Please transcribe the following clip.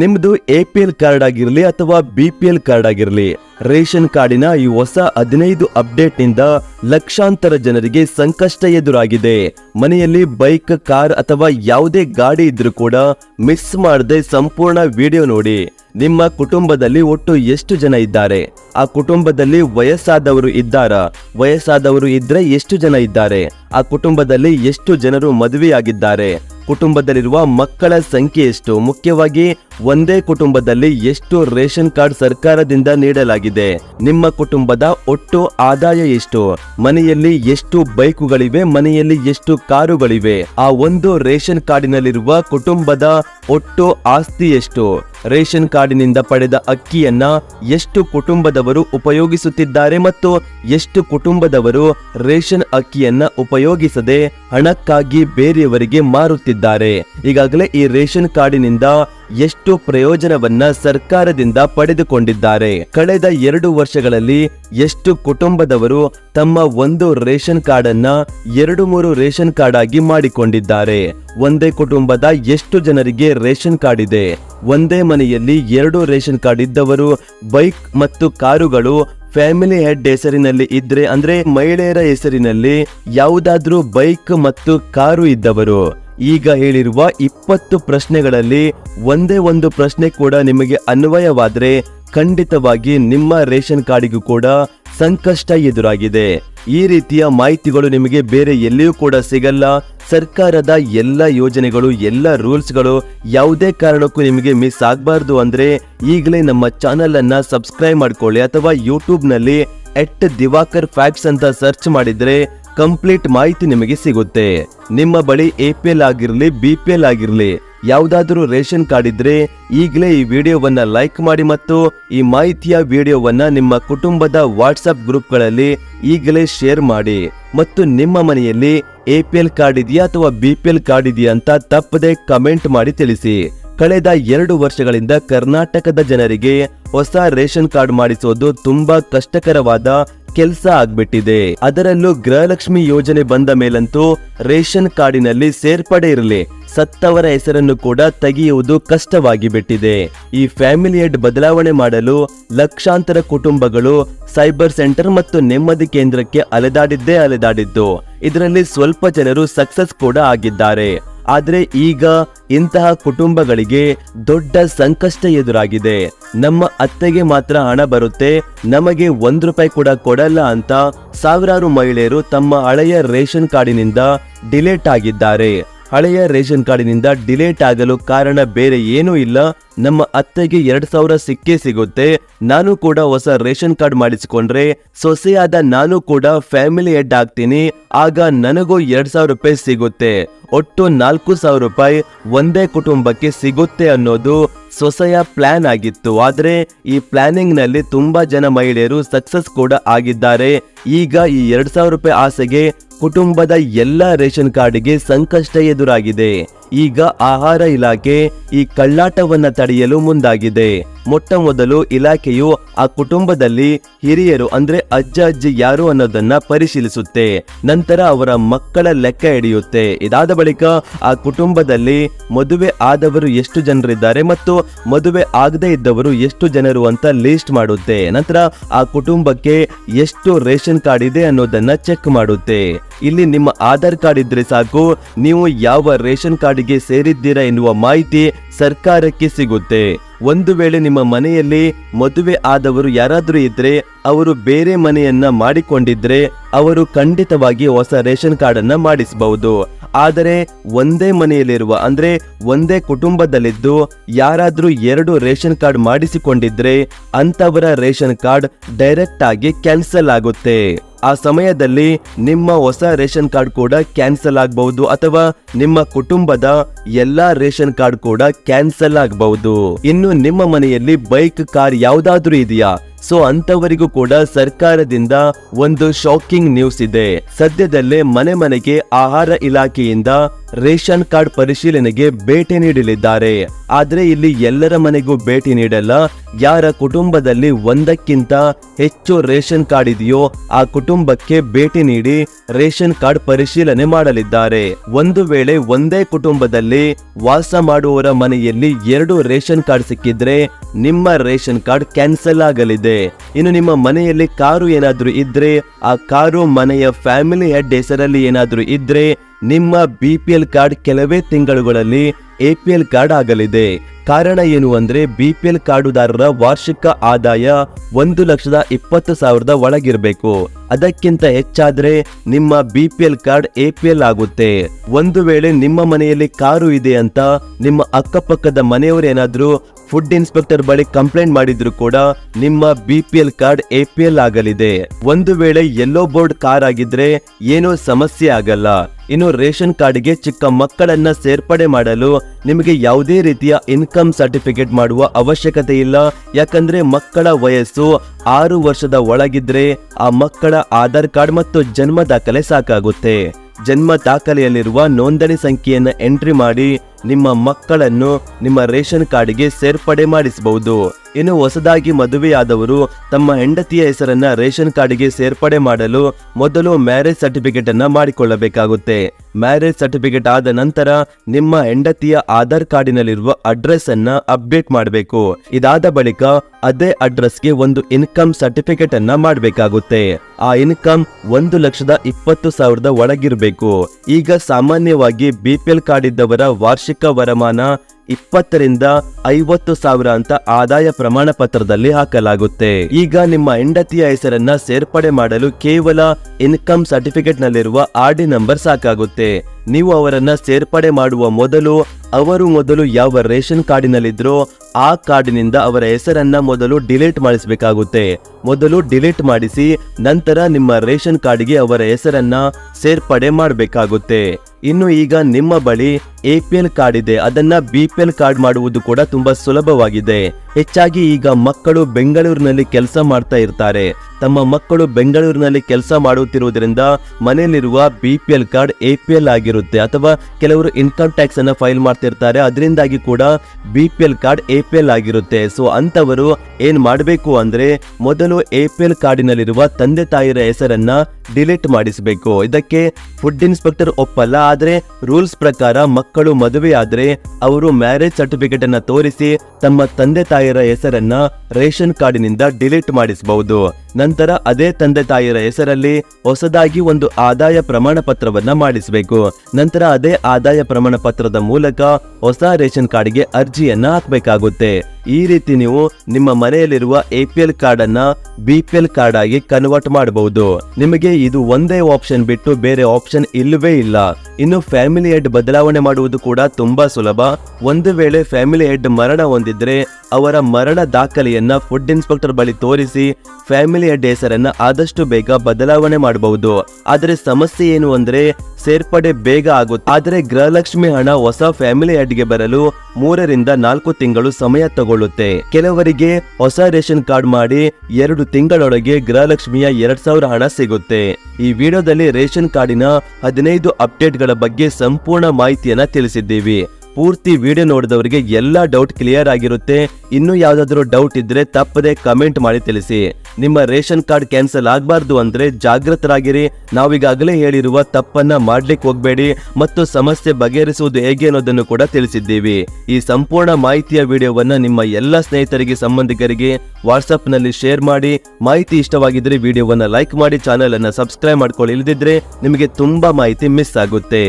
ನಿಮ್ದು A P L card ಆಗಿರಲಿ ಅಥವಾ ಬಿ ಪಿ ಎಲ್ ಕಾರ್ಡ್ ಆಗಿರಲಿ, ರೇಷನ್ ಕಾರ್ಡಿನ ಈ ಹೊಸ ಹದಿನೈದು ಅಪ್ಡೇಟ್ನಿಂದ ಲಕ್ಷಾಂತರ ಜನರಿಗೆ ಸಂಕಷ್ಟ ಎದುರಾಗಿದೆ. ಮನೆಯಲ್ಲಿ ಬೈಕ್, ಕಾರ್ ಅಥವಾ ಯಾವುದೇ ಗಾಡಿ ಇದ್ರೂ ಕೂಡ ಮಿಸ್ ಮಾಡದೆ ಸಂಪೂರ್ಣ ವಿಡಿಯೋ ನೋಡಿ. ನಿಮ್ಮ ಕುಟುಂಬದಲ್ಲಿ ಒಟ್ಟು ಎಷ್ಟು ಜನ ಇದ್ದಾರೆ? ಆ ಕುಟುಂಬದಲ್ಲಿ ವಯಸ್ಸಾದವರು ಇದ್ದಾರಾ? ವಯಸ್ಸಾದವರು ಇದ್ರೆ ಎಷ್ಟು ಜನ ಇದ್ದಾರೆ? ಆ ಕುಟುಂಬದಲ್ಲಿ ಎಷ್ಟು ಜನರು ಮದುವೆಯಾಗಿದ್ದಾರೆ? ಕುಟುಂಬದಲ್ಲಿರುವ ಮಕ್ಕಳ ಸಂಖ್ಯೆ ಎಷ್ಟು? ಮುಖ್ಯವಾಗಿ ಒಂದೇ ಕುಟುಂಬದಲ್ಲಿ ಎಷ್ಟು ರೇಷನ್ ಕಾರ್ಡ್ ಸರ್ಕಾರದಿಂದ ನೀಡಲಾಗಿದೆ? ನಿಮ್ಮ ಕುಟುಂಬದ ಒಟ್ಟು ಆದಾಯ ಎಷ್ಟು? ಮನೆಯಲ್ಲಿ ಎಷ್ಟು ಬೈಕುಗಳಿವೆ? ಮನೆಯಲ್ಲಿ ಎಷ್ಟು ಕಾರುಗಳಿವೆ? ಆ ಒಂದು ರೇಷನ್ ಕಾರ್ಡಿನಲ್ಲಿರುವ ಕುಟುಂಬದ ಒಟ್ಟು ಆಸ್ತಿ ಎಷ್ಟು? ರೇಷನ್ ಕಾರ್ಡಿನಿಂದ ಪಡೆದ ಅಕ್ಕಿಯನ್ನ ಎಷ್ಟು ಕುಟುಂಬದವರು ಉಪಯೋಗಿಸುತ್ತಿದ್ದಾರೆ ಮತ್ತು ಎಷ್ಟು ಕುಟುಂಬದವರು ರೇಷನ್ ಅಕ್ಕಿಯನ್ನ ಉಪಯೋಗಿಸದೆ ಹಣಕ್ಕಾಗಿ ಬೇರೆಯವರಿಗೆ ಮಾರುತ್ತಿದ್ದಾರೆ? ಈಗಾಗಲೇ ಈ ರೇಷನ್ ಕಾರ್ಡಿನಿಂದ ಎಷ್ಟು ಪ್ರಯೋಜನವನ್ನ ಸರ್ಕಾರದಿಂದ ಪಡೆದುಕೊಂಡಿದ್ದಾರೆ. ಕಳೆದ ಎರಡು ವರ್ಷಗಳಲ್ಲಿ ಎಷ್ಟು ಕುಟುಂಬದವರು ತಮ್ಮ ಒಂದು ರೇಷನ್ ಕಾರ್ಡ್ ಅನ್ನ ಎರಡು ಮೂರು ರೇಷನ್ ಕಾರ್ಡ್ ಆಗಿ ಮಾಡಿಕೊಂಡಿದ್ದಾರೆ. ಒಂದೇ ಕುಟುಂಬದ ಎಷ್ಟು ಜನರಿಗೆ ರೇಷನ್ ಕಾರ್ಡ್ ಇದೆ? ಒಂದೇ ಮನೆಯಲ್ಲಿ ಎರಡು ರೇಷನ್ ಕಾರ್ಡ್ ಇದ್ದವರು ಬೈಕ್ ಮತ್ತು ಕಾರುಗಳು ಫ್ಯಾಮಿಲಿ ಹೆಡ್ ಹೆಸರಿನಲ್ಲಿ ಇದ್ರೆ ಅಂದ್ರೆ ಮಹಿಳೆಯರ ಹೆಸರಿನಲ್ಲಿ ಯಾವುದಾದ್ರೂ ಬೈಕ್ ಮತ್ತು ಕಾರು ಇದ್ದವರು. ಈಗ ಹೇಳಿರುವ ಇಪ್ಪತ್ತು ಪ್ರಶ್ನೆಗಳಲ್ಲಿ ಒಂದೇ ಒಂದು ಪ್ರಶ್ನೆ ಕೂಡ ನಿಮಗೆ ಅನ್ವಯವಾದರೆ ಖಂಡಿತವಾಗಿ ನಿಮ್ಮ ರೇಷನ್ ಕಾರ್ಡಿಗೂ ಕೂಡ ಸಂಕಷ್ಟ ಎದುರಾಗಿದೆ. ಈ ರೀತಿಯ ಮಾಹಿತಿಗಳು ನಿಮಗೆ ಬೇರೆ ಎಲ್ಲಿಯೂ ಕೂಡ ಸಿಗಲ್ಲ. ಸರ್ಕಾರದ ಎಲ್ಲ ಯೋಜನೆಗಳು, ಎಲ್ಲ ರೂಲ್ಸ್ಗಳು ಯಾವುದೇ ಕಾರಣಕ್ಕೂ ನಿಮಗೆ ಮಿಸ್ ಆಗಬಾರ್ದು ಅಂದ್ರೆ ಈಗಲೇ ನಮ್ಮ ಚಾನೆಲ್ ಅನ್ನ ಸಬ್ಸ್ಕ್ರೈಬ್ ಮಾಡ್ಕೊಳ್ಳಿ ಅಥವಾ ಯೂಟ್ಯೂಬ್ನಲ್ಲಿ ಎಟ್ ದಿವಾಕರ್ ಫ್ಯಾಕ್ಟ್ಸ್ ಅಂತ ಸರ್ಚ್ ಮಾಡಿದ್ರೆ ಕಂಪ್ಲೀಟ್ ಮಾಹಿತಿ ನಿಮಗೆ ಸಿಗುತ್ತೆ. ನಿಮ್ಮ ಬಳಿ ಎ ಪಿ ಎಲ್ ಆಗಿರಲಿ, ಬಿ ಪಿ ಎಲ್ ಆಗಿರಲಿ, ಯಾವುದಾದ್ರೂ ರೇಷನ್ ಕಾರ್ಡ್ ಇದ್ರೆ ಈಗಲೇ ಈ ವಿಡಿಯೋವನ್ನ ಲೈಕ್ ಮಾಡಿ ಮತ್ತು ಈ ಮಾಹಿತಿಯ ವಿಡಿಯೋವನ್ನ ನಿಮ್ಮ ಕುಟುಂಬದ ವಾಟ್ಸಪ್ ಗ್ರೂಪ್ಗಳಲ್ಲಿ ಈಗಲೇ ಶೇರ್ ಮಾಡಿ ಮತ್ತು ನಿಮ್ಮ ಮನೆಯಲ್ಲಿ ಎ ಪಿ ಎಲ್ ಕಾರ್ಡ್ ಇದೆಯಾ ಅಥವಾ ಬಿ ಪಿ ಎಲ್ ಕಾರ್ಡ್ ಇದೆಯಾ ಅಂತ ತಪ್ಪದೆ ಕಮೆಂಟ್ ಮಾಡಿ ತಿಳಿಸಿ. ಕಳೆದ ಎರಡು ವರ್ಷಗಳಿಂದ ಕರ್ನಾಟಕದ ಜನರಿಗೆ ಹೊಸ ರೇಷನ್ ಕಾರ್ಡ್ ಮಾಡಿಸೋದು ತುಂಬಾ ಕಷ್ಟಕರವಾದ ಕೆಲಸ ಆಗ್ಬಿಟ್ಟಿದೆ. ಅದರಲ್ಲೂ ಗೃಹಲಕ್ಷ್ಮಿ ಯೋಜನೆ ಬಂದ ಮೇಲಂತೂ ರೇಷನ್ ಕಾರ್ಡಿನಲ್ಲಿ ಸೇರ್ಪಡೆ ಇರಲಿ. ಸತ್ತವರ ಹೆಸರನ್ನು ಕೂಡ ತೆಗೆಯುವುದು ಕಷ್ಟವಾಗಿ ಬಿಟ್ಟಿದೆ ಈ ಫ್ಯಾಮಿಲಿ ಹೆಡ್ ಬದಲಾವಣೆ ಮಾಡಲು ಲಕ್ಷಾಂತರ ಕುಟುಂಬಗಳು ಸೈಬರ್ ಸೆಂಟರ್ ಮತ್ತು ನೆಮ್ಮದಿ ಕೇಂದ್ರಕ್ಕೆ ಅಲೆದಾಡಿದ್ದೇ ಅಲೆದಾಡಿದ್ದು. ಇದರಲ್ಲಿ ಸ್ವಲ್ಪ ಜನರು ಸಕ್ಸಸ್ ಕೂಡ ಆಗಿದ್ದಾರೆ. ಆದ್ರೆ ಈಗ ಇಂತಹ ಕುಟುಂಬಗಳಿಗೆ ದೊಡ್ಡ ಸಂಕಷ್ಟ ಎದುರಾಗಿದೆ. ನಮ್ಮ ಅತ್ತೆಗೆ ಮಾತ್ರ ಹಣ ಬರುತ್ತೆ, ನಮಗೆ ಒಂದ್ ರೂಪಾಯಿ ಕೂಡ ಕೊಡಲ್ಲ ಅಂತ ಸಾವಿರಾರು ಮಹಿಳೆಯರು ತಮ್ಮ ಹಳೆಯ ರೇಷನ್ ಕಾರ್ಡಿನಿಂದ ಡಿಲೇಟ್ ಆಗಿದ್ದಾರೆ. ಹಳೆಯ ರೇಷನ್ ಕಾರ್ಡಿನಿಂದ ಡಿಲೇಟ್ ಆಗಲು ಕಾರಣ ಬೇರೆ ಏನೂ ಇಲ್ಲ. ನಮ್ಮ ಅತ್ತೆಗೆ ಎರಡ್ ಸಾವಿರ ಸಿಕ್ಕೇ ಸಿಗುತ್ತೆ. ನಾನು ಕೂಡ ಹೊಸ ರೇಷನ್ ಕಾರ್ಡ್ ಮಾಡಿಸಿಕೊಂಡ್ರೆ ಸೊಸೆಯಾದ ನಾನು ಕೂಡ ಫ್ಯಾಮಿಲಿ ಹೆಡ್ ಆಗ್ತೀನಿ. ಆಗ ನನಗೂ ಎರಡ್ ಸಾವಿರ ರೂಪಾಯಿ ಸಿಗುತ್ತೆ. ಒಟ್ಟು ನಾಲ್ಕು ಸಾವಿರ ರೂಪಾಯಿ ಒಂದೇ ಕುಟುಂಬಕ್ಕೆ ಸಿಗುತ್ತೆ ಅನ್ನೋದು ಸೊಸೆಯ ಪ್ಲಾನ್ ಆಗಿತ್ತು. ಆದ್ರೆ ಈ ಪ್ಲಾನಿಂಗ್ನಲ್ಲಿ ತುಂಬಾ ಜನ ಮಹಿಳೆಯರು ಸಕ್ಸಸ್ ಕೂಡ ಆಗಿದ್ದಾರೆ. ಈಗ ಈ ಎರಡ್ ಸಾವಿರ ರೂಪಾಯಿ ಆಸೆಗೆ ಕುಟುಂಬದ ಎಲ್ಲ ರೇಷನ್ ಕಾರ್ಡ್ಗೆ ಸಂಕಷ್ಟ ಎದುರಾಗಿದೆ. ಈಗ ಆಹಾರ ಇಲಾಖೆ ಈ ಕಳ್ಳಾಟವನ್ನ ತಡೆಯಲು ಮುಂದಾಗಿದೆ. ಮೊಟ್ಟ ಮೊದಲು ಇಲಾಖೆಯು ಆ ಕುಟುಂಬದಲ್ಲಿ ಹಿರಿಯರು ಅಂದ್ರೆ ಅಜ್ಜ, ಅಜ್ಜಿ ಯಾರು ಅನ್ನೋದನ್ನ ಪರಿಶೀಲಿಸುತ್ತೆ. ನಂತರ ಅವರ ಮಕ್ಕಳ ಲೆಕ್ಕ ಹಿಡಿಯುತ್ತೆ ಇದಾದ ಬಳಿಕ ಆ ಕುಟುಂಬದಲ್ಲಿ ಮದುವೆ ಆದವರು ಎಷ್ಟು ಜನರಿದ್ದಾರೆ ಮತ್ತು ಮದುವೆ ಆಗದೇ ಇದ್ದವರು ಎಷ್ಟು ಜನರು ಅಂತ ಲಿಸ್ಟ್ ಮಾಡುತ್ತೆ. ನಂತರ ಆ ಕುಟುಂಬಕ್ಕೆ ಎಷ್ಟು ರೇಷನ್ ಕಾರ್ಡ್ ಇದೆ ಅನ್ನೋದನ್ನ ಚೆಕ್ ಮಾಡುತ್ತೆ. ಇಲ್ಲಿ ನಿಮ್ಮ ಆಧಾರ್ ಕಾರ್ಡ್ ಇದ್ರೆ ಸಾಕು. ನೀವು ಯಾವ ರೇಷನ್ ಕಾರ್ಡ್ಗೆ ಸೇರಿದ್ದೀರಾ ಎನ್ನುವ ಮಾಹಿತಿ ಸರ್ಕಾರಕ್ಕೆ ಸಿಗುತ್ತೆ. ಒಂದು ವೇಳೆ ನಿಮ್ಮ ಮನೆಯಲ್ಲಿ ಮದುವೆ ಆದವರು ಯಾರಾದರೂ ಇದ್ರೆ, ಅವರು ಬೇರೆ ಮನೆಯನ್ನ ಮಾಡಿಕೊಂಡಿದ್ರೆ, ಅವರು ಖಂಡಿತವಾಗಿ ಹೊಸ ರೇಷನ್ ಕಾರ್ಡ್ ಅನ್ನ ಮಾಡಿಸಬಹುದು. ಆದರೆ ಒಂದೇ ಮನೆಯಲ್ಲಿರುವ, ಅಂದ್ರೆ ಒಂದೇ ಕುಟುಂಬದಲ್ಲಿದ್ದು, ಯಾರಾದರೂ ಎರಡು ರೇಷನ್ ಕಾರ್ಡ್ ಮಾಡಿಸಿಕೊಂಡಿದ್ರೆ ಅಂತವರ ರೇಷನ್ ಕಾರ್ಡ್ ಡೈರೆಕ್ಟ್ ಆಗಿ ಕ್ಯಾನ್ಸಲ್ ಆಗುತ್ತೆ. ಆ ಸಮಯದಲ್ಲಿ ನಿಮ್ಮ ಹೊಸ ರೇಷನ್ ಕಾರ್ಡ್ ಕೂಡ ಕ್ಯಾನ್ಸಲ್ ಆಗಬಹುದು ಅಥವಾ ನಿಮ್ಮ ಕುಟುಂಬದ ಎಲ್ಲಾ ರೇಷನ್ ಕಾರ್ಡ್ ಕೂಡ ಕ್ಯಾನ್ಸಲ್ ಆಗಬಹುದು. ಇನ್ನು ನಿಮ್ಮ ಮನೆಯಲ್ಲಿ ಬೈಕ್, ಕಾರ್ ಯಾವ್ದಾದ್ರೂ ಇದೆಯಾ? ಸೊ ಅಂತವರಿಗೂ ಕೂಡ ಸರ್ಕಾರದಿಂದ ಒಂದು ಶಾಕಿಂಗ್ ನ್ಯೂಸ್ ಇದೆ. ಸದ್ಯದಲ್ಲೇ ಮನೆ ಮನೆಗೆ ಆಹಾರ ಇಲಾಖೆಯಿಂದ ರೇಷನ್ ಕಾರ್ಡ್ ಪರಿಶೀಲನೆಗೆ ಭೇಟಿ ನೀಡಲಿದ್ದಾರೆ. ಆದ್ರೆ ಇಲ್ಲಿ ಎಲ್ಲರ ಮನೆಗೂ ಭೇಟಿ ನೀಡಲ್ಲ. ಯಾರ ಕುಟುಂಬದಲ್ಲಿ ಒಂದಕ್ಕಿಂತ ಹೆಚ್ಚು ರೇಷನ್ ಕಾರ್ಡ್ ಇದೆಯೋ ಆ ಕುಟುಂಬಕ್ಕೆ ಭೇಟಿ ನೀಡಿ ರೇಷನ್ ಕಾರ್ಡ್ ಪರಿಶೀಲನೆ ಮಾಡಲಿದ್ದಾರೆ. ಒಂದು ವೇಳೆ ಒಂದೇ ಕುಟುಂಬದಲ್ಲಿ ವಾಸ ಮಾಡುವವರ ಮನೆಯಲ್ಲಿ ಎರಡು ರೇಷನ್ ಕಾರ್ಡ್ ಸಿಕ್ಕಿದ್ರೆ ನಿಮ್ಮ ರೇಷನ್ ಕಾರ್ಡ್ ಕ್ಯಾನ್ಸಲ್ ಆಗಲಿದೆ. ಇನ್ನು ನಿಮ್ಮ ಮನೆಯಲ್ಲಿ ಕಾರು ಏನಾದರೂ ಇದ್ರೆ, ಆ ಕಾರು ಮನೆಯ ಫ್ಯಾಮಿಲಿ ಹೆಡ್ ಹೆಸರಲ್ಲಿ ಏನಾದರೂ ಇದ್ರೆ, ನಿಮ್ಮ ಬಿ ಪಿ ಎಲ್ ಕಾರ್ಡ್ ಕೆಲವೇ ತಿಂಗಳುಗಳಲ್ಲಿ ಎ ಪಿ ಎಲ್ ಕಾರ್ಡ್ ಆಗಲಿದೆ. ಕಾರಣ ಏನು ಅಂದ್ರೆ ಬಿಪಿಎಲ್ ಕಾರ್ಡುದಾರರ ವಾರ್ಷಿಕ ಆದಾಯ ಒಂದು ಲಕ್ಷದ ಇಪ್ಪತ್ತು ಸಾವಿರದ ಒಳಗಿರಬೇಕು. ಅದಕ್ಕಿಂತ ಹೆಚ್ಚಾದ್ರೆ ನಿಮ್ಮ ಬಿಪಿಎಲ್ ಕಾರ್ಡ್ ಎಪಿಎಲ್ ಆಗುತ್ತೆ. ಒಂದು ವೇಳೆ ನಿಮ್ಮ ಮನೆಯಲ್ಲಿ ಕಾರು ಇದೆ ಅಂತ ನಿಮ್ಮ ಅಕ್ಕಪಕ್ಕದ ಮನೆಯವರೇನಾದ್ರೂ ಫುಡ್ ಇನ್ಸ್ಪೆಕ್ಟರ್ ಬಳಿ ಕಂಪ್ಲೇಂಟ್ ಮಾಡಿದ್ರು ಕೂಡ ನಿಮ್ಮ ಬಿಪಿಎಲ್ ಕಾರ್ಡ್ ಎಪಿಎಲ್ ಆಗಲಿದೆ. ಒಂದು ವೇಳೆ ಯೆಲ್ಲೋ ಬೋರ್ಡ್ ಕಾರ್ ಆಗಿದ್ರೆ ಏನೂ ಸಮಸ್ಯೆ ಆಗಲ್ಲ. ಇನ್ನು ರೇಷನ್ ಕಾರ್ಡ್ಗೆ ಚಿಕ್ಕ ಮಕ್ಕಳನ್ನ ಸೇರ್ಪಡೆ ಮಾಡಲು ನಿಮಗೆ ಯಾವುದೇ ರೀತಿಯ ಇನ್ಕಮ್ ಸರ್ಟಿಫಿಕೇಟ್ ಮಾಡುವ ಅವಶ್ಯಕತೆ ಇಲ್ಲ. ಯಾಕಂದ್ರೆ ಮಕ್ಕಳ ವಯಸ್ಸು ಆರು ವರ್ಷದ ಒಳಗಿದ್ರೆ ಆ ಮಕ್ಕಳ ಆಧಾರ್ ಕಾರ್ಡ್ ಮತ್ತು ಜನ್ಮ ದಾಖಲೆ ಸಾಕಾಗುತ್ತೆ. ಜನ್ಮ ದಾಖಲೆಯಲ್ಲಿರುವ ನೋಂದಣಿ ಸಂಖ್ಯೆಯನ್ನು ಎಂಟ್ರಿ ಮಾಡಿ ನಿಮ್ಮ ಮಕ್ಕಳನ್ನು ನಿಮ್ಮ ರೇಷನ್ ಕಾರ್ಡ್ಗೆ ಸೇರ್ಪಡೆ ಮಾಡಿಸಬಹುದು. ಇನ್ನು ಹೊಸದಾಗಿ ಮದುವೆಯಾದವರು ತಮ್ಮ ಹೆಂಡತಿಯ ಹೆಸರನ್ನ ರೇಷನ್ ಕಾರ್ಡ್ಗೆ ಸೇರ್ಪಡೆ ಮಾಡಲು ಮೊದಲು ಮ್ಯಾರೇಜ್ ಸರ್ಟಿಫಿಕೇಟ್ ಅನ್ನ ಮಾಡಿಕೊಳ್ಳಬೇಕಾಗುತ್ತೆ. ಮ್ಯಾರೇಜ್ ಸರ್ಟಿಫಿಕೇಟ್ ಆದ ನಂತರ ನಿಮ್ಮ ಹೆಂಡತಿಯ ಆಧಾರ್ ಕಾರ್ಡಿನಲ್ಲಿರುವ ಅಡ್ರೆಸ್ ಅನ್ನ ಅಪ್ಡೇಟ್ ಮಾಡಬೇಕು. ಇದಾದ ಬಳಿಕ ಅದೇ ಅಡ್ರೆಸ್ಗೆ ಒಂದು ಇನ್ಕಮ್ ಸರ್ಟಿಫಿಕೇಟ್ ಅನ್ನ ಮಾಡಬೇಕಾಗುತ್ತೆ. ಆ ಇನ್ಕಮ್ ಒಂದು ಲಕ್ಷದ ಇಪ್ಪತ್ತು ಸಾವಿರದ ಒಳಗಿರಬೇಕು. ಈಗ ಸಾಮಾನ್ಯವಾಗಿ ಬಿಪಿಎಲ್ ಕಾರ್ಡ್ ಇದ್ದವರ ವಾರ್ಷಿಕ ವರಮಾನ ಇಪ್ಪತ್ತರಿಂದ ಐವತ್ತು ಸಾವಿರ ಅಂತ ಆದಾಯ ಪ್ರಮಾಣ ಪತ್ರದಲ್ಲಿ ಹಾಕಲಾಗುತ್ತೆ. ಈಗ ನಿಮ್ಮ ಹೆಂಡತಿಯ ಹೆಸರನ್ನ ಸೇರ್ಪಡೆ ಮಾಡಲು ಕೇವಲ ಇನ್ಕಮ್ ಸರ್ಟಿಫಿಕೇಟ್ ನಲ್ಲಿರುವ ಆರ್ ಡಿ ನಂಬರ್ ಸಾಕಾಗುತ್ತೆ. ನೀವು ಅವರನ್ನ ಸೇರ್ಪಡೆ ಮಾಡುವ ಮೊದಲು ಅವರು ಮೊದಲು ಯಾವ ರೇಷನ್ ಕಾರ್ಡಿನಲ್ಲಿದ್ರೋ ಆ ಕಾರ್ಡಿನಿಂದ ಅವರ ಹೆಸರನ್ನ ಮೊದಲು ಡಿಲೀಟ್ ಮಾಡಿಸಬೇಕಾಗುತ್ತೆ. ಮೊದಲು ಡಿಲೀಟ್ ಮಾಡಿಸಿ ನಂತರ ನಿಮ್ಮ ರೇಷನ್ ಕಾರ್ಡ್ಗೆ ಅವರ ಹೆಸರನ್ನ ಸೇರ್ಪಡೆ ಮಾಡಬೇಕಾಗುತ್ತೆ. ಇನ್ನು ಈಗ ನಿಮ್ಮ ಬಳಿ ಎ ಪಿ ಎಲ್ ಕಾರ್ಡ್ ಇದೆ. ಅದನ್ನ ಬಿ ಪಿ ಎಲ್ ಕಾರ್ಡ್ ಮಾಡುವುದು ಕೂಡ ತುಂಬಾ ಸುಲಭವಾಗಿದೆ. ಹೆಚ್ಚಾಗಿ ಈಗ ಮಕ್ಕಳು ಬೆಂಗಳೂರಿನಲ್ಲಿ ಕೆಲಸ ಮಾಡ್ತಾ ಇರ್ತಾರೆ. ತಮ್ಮ ಮಕ್ಕಳು ಬೆಂಗಳೂರಿನಲ್ಲಿ ಕೆಲಸ ಮಾಡುತ್ತಿರುವುದರಿಂದ ಮನೆಯಲ್ಲಿರುವ B P L card A P L ಆಗಿರುತ್ತೆ ಅಥವಾ ಕೆಲವರು ಇನ್ಕಮ್ ಟ್ಯಾಕ್ಸ್ ಅನ್ನ ಫೈಲ್ ಮಾಡ್ತಿರ್ತಾರೆ. ಅದರಿಂದಾಗಿ ಕೂಡ B P L card A P L ಆಗಿರುತ್ತೆ. ಸೊ ಅಂತವರು ಏನ್ ಮಾಡಬೇಕು ಅಂದ್ರೆ ಮೊದಲು ಎ ಪಿ ಎಲ್ ಕಾರ್ಡಿನಲ್ಲಿರುವ ತಂದೆ ತಾಯಿರ ಹೆಸರನ್ನ ಡಿಲೀಟ್ ಮಾಡಿಸಬೇಕು. ಇದಕ್ಕೆ ಫುಡ್ ಇನ್ಸ್ಪೆಕ್ಟರ್ ಒಪ್ಪಲ್ಲ, ಆದ್ರೆ ರೂಲ್ಸ್ ಪ್ರಕಾರ ಮಕ್ಕಳು ಮದುವೆ ಆದ್ರೆ ಅವರು ಮ್ಯಾರೇಜ್ ಸರ್ಟಿಫಿಕೇಟ್ ಅನ್ನ ತೋರಿಸಿ ತಮ್ಮ ತಂದೆ ತಾಯಿಯರ ಹೆಸರನ್ನ ರೇಷನ್ ಕಾರ್ಡಿನಿಂದ ಡಿಲೀಟ್ ಮಾಡಿಸಬಹುದು ನಂತರ ಅದೇ ತಂದೆ ತಾಯಿಯರ ಹೆಸರಲ್ಲಿ ಹೊಸದಾಗಿ ಒಂದು ಆದಾಯ ಪ್ರಮಾಣ ಪತ್ರವನ್ನ ಮಾಡಿಸಬೇಕು. ನಂತರ ಅದೇ ಆದಾಯ ಪ್ರಮಾಣ ಪತ್ರದ ಮೂಲಕ ಹೊಸ ರೇಷನ್ ಕಾರ್ಡ್ಗೆ ಅರ್ಜಿಯನ್ನ ಹಾಕಬೇಕಾಗುತ್ತೆ. ಈ ರೀತಿ ನೀವು ನಿಮ್ಮ ಮನೆಯಲ್ಲಿರುವ ಎ ಪಿ ಎಲ್ ಕಾರ್ಡ್ ಅನ್ನ ಬಿ ಪಿ ಎಲ್ ಕಾರ್ಡ್ ಆಗಿ ಕನ್ವರ್ಟ್ ಮಾಡಬಹುದು. ನಿಮಗೆ ಇದು ಒಂದೇ ಆಪ್ಷನ್ ಬಿಟ್ಟು ಬೇರೆ ಆಪ್ಷನ್ ಇಲ್ಲವೇ ಇಲ್ಲ. ಇನ್ನು ಫ್ಯಾಮಿಲಿ ಹೆಡ್ ಬದಲಾವಣೆ ಮಾಡುವುದು ಕೂಡ ತುಂಬಾ ಸುಲಭ. ಒಂದು ವೇಳೆ ಫ್ಯಾಮಿಲಿ ಹೆಡ್ ಮರಣ ಹೊಂದಿದ್ರೆ ಅವರ ಮರಣ ದಾಖಲೆಯನ್ನ ಫುಡ್ ಇನ್ಸ್ಪೆಕ್ಟರ್ ಬಳಿ ತೋರಿಸಿ ಫ್ಯಾಮಿಲಿ ಹೆಡ್ ಹೆಸರನ್ನ ಆದಷ್ಟು ಬೇಗ ಬದಲಾವಣೆ ಮಾಡಬಹುದು. ಆದರೆ ಸಮಸ್ಯೆ ಏನು ಅಂದ್ರೆ ಸೇರ್ಪಡೆ ಬೇಗ ಆಗುತ್ತೆ. ಆದರೆ ಗೃಹಲಕ್ಷ್ಮಿ ಹಣ ಹೊಸ ಫ್ಯಾಮಿಲಿ ಹೆಡ್ಗೆ ಬರಲು ಮೂರರಿಂದ ನಾಲ್ಕು ತಿಂಗಳು ಸಮಯ ತಗೊಳ್ಳುತ್ತೆ. ಕೆಲವರಿಗೆ ಹೊಸ ರೇಷನ್ ಕಾರ್ಡ್ ಮಾಡಿ ಎರಡು ತಿಂಗಳೊಳಗೆ ಗೃಹಲಕ್ಷ್ಮಿಯ ಎರಡ್ ಸಾವಿರ ಹಣ ಸಿಗುತ್ತೆ. ಈ ವಿಡಿಯೋದಲ್ಲಿ ರೇಷನ್ ಕಾರ್ಡಿನ ಹದಿನೈದು ಅಪ್ಡೇಟ್ಗಳ ಬಗ್ಗೆ ಸಂಪೂರ್ಣ ಮಾಹಿತಿಯನ್ನ ತಿಳಿಸಿದ್ದೀವಿ. ಪೂರ್ತಿ ವಿಡಿಯೋ ನೋಡಿದವರಿಗೆ ಎಲ್ಲ ಡೌಟ್ ಕ್ಲಿಯರ್ ಆಗಿರುತ್ತೆ. ಇನ್ನು ಯಾವ್ದಾದ್ರು ಡೌಟ್ ಇದ್ರೆ ತಪ್ಪದೆ ಕಮೆಂಟ್ ಮಾಡಿ ತಿಳಿಸಿ. ನಿಮ್ಮ ರೇಷನ್ ಕಾರ್ಡ್ ಕ್ಯಾನ್ಸಲ್ ಆಗಬಾರ್ದು ಅಂದ್ರೆ ಜಾಗೃತರಾಗಿರಿ ನಾವೀಗಾಗಲೇ ಹೇಳಿರುವ ತಪ್ಪನ್ನ ಮಾಡ್ಲಿಕ್ಕೆ ಹೋಗ್ಬೇಡಿ ಮತ್ತು ಸಮಸ್ಯೆ ಬಗೆಹರಿಸುವುದು ಹೇಗೆ ಅನ್ನೋದನ್ನು ಕೂಡ ತಿಳಿಸಿದ್ದೀವಿ. ಈ ಸಂಪೂರ್ಣ ಮಾಹಿತಿಯ ವಿಡಿಯೋವನ್ನ ನಿಮ್ಮ ಎಲ್ಲ ಸ್ನೇಹಿತರಿಗೆ, ಸಂಬಂಧಿಕರಿಗೆ ವಾಟ್ಸ್ಆಪ್ನಲ್ಲಿ ಶೇರ್ ಮಾಡಿ. ಮಾಹಿತಿ ಇಷ್ಟವಾಗಿದ್ರೆ ವಿಡಿಯೋವನ್ನ ಲೈಕ್ ಮಾಡಿ ಚಾನೆಲ್ ಅನ್ನ ಸಬ್ಸ್ಕ್ರೈಬ್ ಮಾಡ್ಕೊಳ್ಳಿ. ಇಲ್ಲದಿದ್ರೆ ನಿಮಗೆ ತುಂಬಾ ಮಾಹಿತಿ ಮಿಸ್ ಆಗುತ್ತೆ.